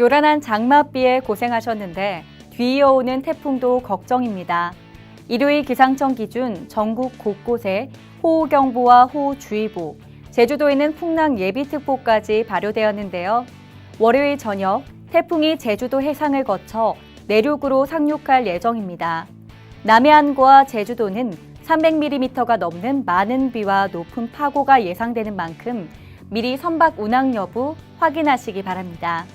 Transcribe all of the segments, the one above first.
요란한 장맛비에 고생하셨는데 뒤이어오는 태풍도 걱정입니다. 일요일 기상청 기준 전국 곳곳에 호우경보와 호우주의보, 제주도에는 풍랑 예비특보까지 발효되었는데요. 월요일 저녁 태풍이 제주도 해상을 거쳐 내륙으로 상륙할 예정입니다. 남해안과 제주도는 300mm가 넘는 많은 비와 높은 파고가 예상되는 만큼 미리 선박 운항 여부 확인하시기 바랍니다.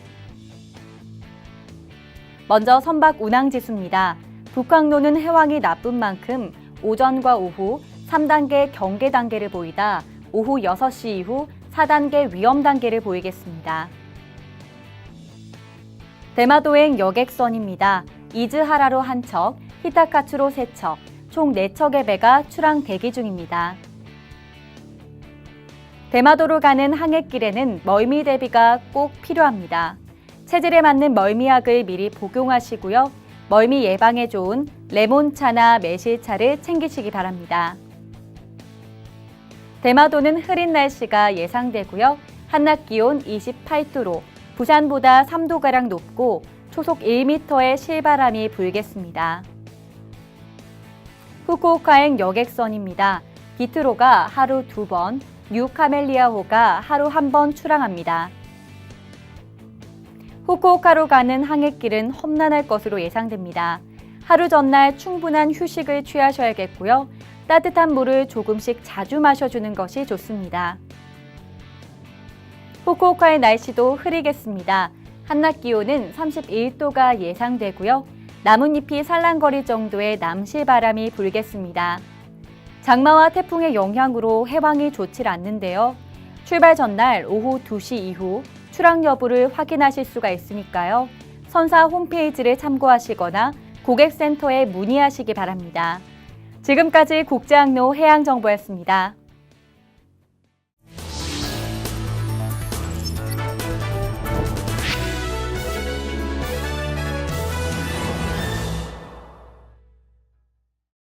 먼저 선박 운항 지수입니다. 북항로는 해왕이 나쁜 만큼 오전과 오후 3단계 경계 단계를 보이다 오후 6시 이후 4단계 위험 단계를 보이겠습니다. 대마도행 여객선입니다. 이즈하라로 한 척, 히타카츠로 세 척, 총 4척의 배가 출항 대기 중입니다. 대마도로 가는 항해길에는 멀미 대비가 꼭 필요합니다. 체질에 맞는 멀미약을 미리 복용하시고요. 멀미 예방에 좋은 레몬차나 매실차를 챙기시기 바랍니다. 대마도는 흐린 날씨가 예상되고요. 한낮 기온 28도로 부산보다 3도가량 높고 초속 1m의 실바람이 불겠습니다. 후쿠오카행 여객선입니다. 기트로가 하루 두 번, 뉴 카멜리아호가 하루 한 번 출항합니다. 후쿠오카로 가는 항해길은 험난할 것으로 예상됩니다. 하루 전날 충분한 휴식을 취하셔야겠고요. 따뜻한 물을 조금씩 자주 마셔주는 것이 좋습니다. 후쿠오카의 날씨도 흐리겠습니다. 한낮 기온은 31도가 예상되고요. 나뭇잎이 살랑거릴 정도의 남실 바람이 불겠습니다. 장마와 태풍의 영향으로 해왕이 좋질 않는데요. 출발 전날 오후 2시 이후 출항 여부를 확인하실 수가 있으니까요. 선사 홈페이지를 참고하시거나 고객센터에 문의하시기 바랍니다. 지금까지 국제항로 해양정보였습니다.